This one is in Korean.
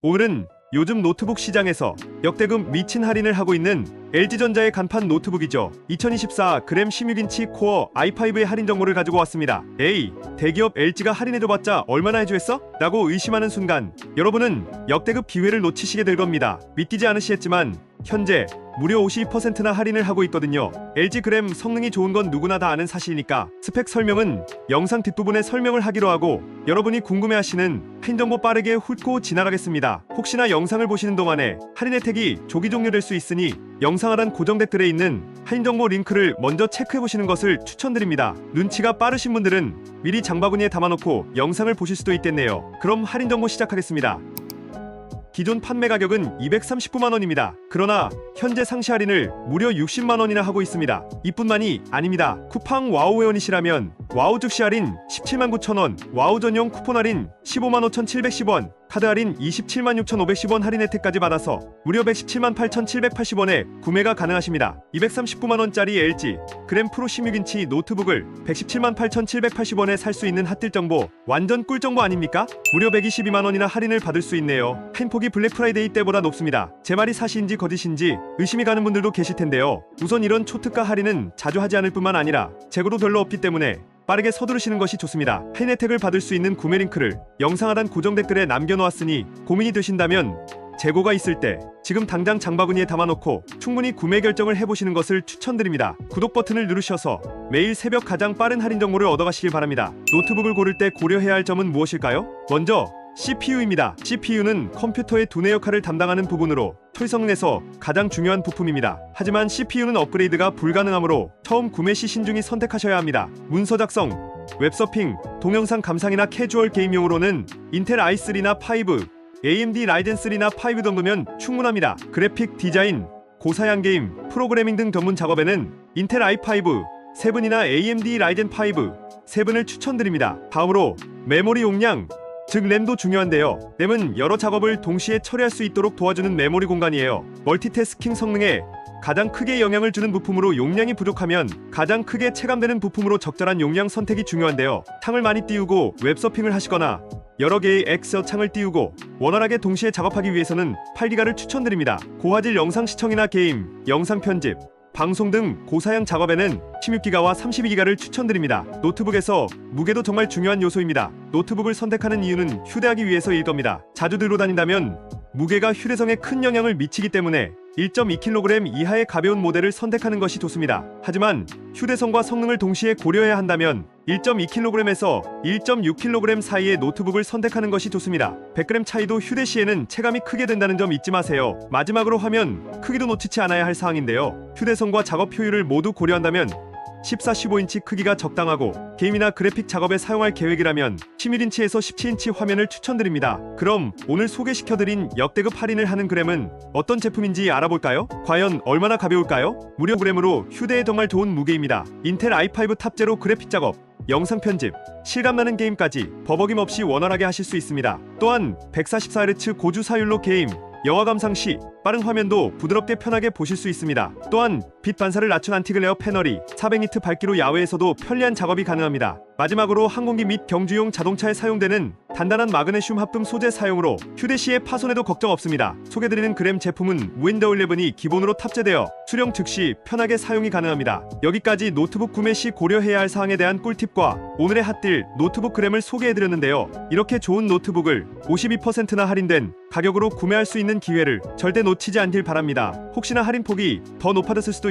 오늘은 요즘 노트북 시장에서 역대급 미친 할인을 하고 있는 LG전자의 간판 노트북이죠. 2024 그램 16인치 코어 i5의 할인 정보를 가지고 왔습니다. 에이, 대기업 LG가 할인해줘봤자 얼마나 해주겠어? 라고 의심하는 순간 여러분은 역대급 기회를 놓치시게 될 겁니다. 믿기지 않으시겠지만 현재 무려 52%나 할인을 하고 있거든요. LG 그램 성능이 좋은 건 누구나 다 아는 사실이니까 스펙 설명은 영상 뒷부분에 설명을 하기로 하고 여러분이 궁금해하시는 할인 정보 빠르게 훑고 지나가겠습니다. 혹시나 영상을 보시는 동안에 할인 혜택이 조기 종료될 수 있으니 영상 하단 고정 댓글에 있는 할인 정보 링크를 먼저 체크해 보시는 것을 추천드립니다. 눈치가 빠르신 분들은 미리 장바구니에 담아놓고 영상을 보실 수도 있겠네요. 그럼 할인 정보 시작하겠습니다. 기존 판매 가격은 239만 원입니다. 그러나 현재 상시 할인을 무려 60만 원이나 하고 있습니다. 이뿐만이 아닙니다. 쿠팡 와우 회원이시라면 와우 즉시 할인 17만 9천 원, 와우 전용 쿠폰 할인 15만 5,710원, 카드 할인 27만 6,510원 할인 혜택까지 받아서 무려 117만 8,780원에 구매가 가능하십니다. 239만 원짜리 LG 그램 프로 16인치 노트북을 117만 8,780원에 살 수 있는 핫딜 정보 완전 꿀 정보 아닙니까? 무려 122만 원이나 할인을 받을 수 있네요. 할인폭이 블랙 프라이데이 때보다 높습니다. 제 말이 사실인지 거짓인지 의심이 가는 분들도 계실 텐데요. 우선 이런 초특가 할인은 자주 하지 않을 뿐만 아니라 재고도 별로 없기 때문에 빠르게 서두르시는 것이 좋습니다. 할인 혜택을 받을 수 있는 구매 링크를 영상 하단 고정 댓글에 남겨놓았으니 고민이 되신다면 재고가 있을 때 지금 당장 장바구니에 담아놓고 충분히 구매 결정을 해보시는 것을 추천드립니다. 구독 버튼을 누르셔서 매일 새벽 가장 빠른 할인 정보를 얻어가시길 바랍니다. 노트북을 고를 때 고려해야 할 점은 무엇일까요? 먼저 CPU입니다. CPU는 컴퓨터의 두뇌 역할을 담당하는 부분으로 토성내서 가장 중요한 부품입니다. 하지만 CPU는 업그레이드가 불가능하므로 처음 구매 시 신중히 선택하셔야 합니다. 문서 작성, 웹서핑, 동영상 감상이나 캐주얼 게임용으로는 인텔 i3나 5, AMD 라이젠 3나 5 정도면 충분합니다. 그래픽 디자인, 고사양 게임, 프로그래밍 등 전문 작업에는 인텔 i5, 7이나 AMD 라이젠 5, 7을 추천드립니다. 다음으로 메모리 용량, 즉 램도 중요한데요. 램은 여러 작업을 동시에 처리할 수 있도록 도와주는 메모리 공간이에요. 멀티태스킹 성능에 가장 크게 영향을 주는 부품으로 용량이 부족하면 가장 크게 체감되는 부품으로 적절한 용량 선택이 중요한데요. 창을 많이 띄우고 웹서핑을 하시거나 여러 개의 엑셀 창을 띄우고 원활하게 동시에 작업하기 위해서는 8기가를 추천드립니다. 고화질 영상 시청이나 게임, 영상 편집, 방송 등 고사양 작업에는 16기가와 32기가를 추천드립니다. 노트북에서 무게도 정말 중요한 요소입니다. 노트북을 선택하는 이유는 휴대하기 위해서일 겁니다. 자주 들고 다닌다면 무게가 휴대성에 큰 영향을 미치기 때문에 1.2kg 이하의 가벼운 모델을 선택하는 것이 좋습니다. 하지만 휴대성과 성능을 동시에 고려해야 한다면 1.2kg에서 1.6kg 사이의 노트북을 선택하는 것이 좋습니다. 100g 차이도 휴대 시에는 체감이 크게 된다는 점 잊지 마세요. 마지막으로 화면 크기도 놓치지 않아야 할 사항인데요. 휴대성과 작업 효율을 모두 고려한다면 14, 15인치 크기가 적당하고 게임이나 그래픽 작업에 사용할 계획이라면 11인치에서 17인치 화면을 추천드립니다. 그럼 오늘 소개시켜드린 역대급 할인을 하는 그램은 어떤 제품인지 알아볼까요? 과연 얼마나 가벼울까요? 무료 그램으로 휴대에 정말 좋은 무게입니다. 인텔 i5 탑재로 그래픽 작업, 영상 편집, 실감나는 게임까지 버벅임 없이 원활하게 하실 수 있습니다. 또한 144Hz 고주 사율로 게임, 영화 감상 시 빠른 화면도 부드럽게 편하게 보실 수 있습니다. 또한 빛 반사를 낮춘 안티글레어 패널이 400니트 밝기로 야외에서도 편리한 작업이 가능합니다. 마지막으로 항공기 및 경주용 자동차에 사용되는 단단한 마그네슘 합금 소재 사용으로 휴대 시에 파손에도 걱정 없습니다. 소개드리는 그램 제품은 윈도우 11이 기본으로 탑재되어 수령 즉시 편하게 사용이 가능합니다. 여기까지 노트북 구매 시 고려해야 할 사항에 대한 꿀팁과 오늘의 핫딜 노트북 그램을 소개해드렸는데요. 이렇게 좋은 노트북을 52%나 할인된 가격으로 구매할 수 있는 기회를 절대 놓치지 않길 바랍니다. 혹시나 할인폭이 더 높아졌을 수도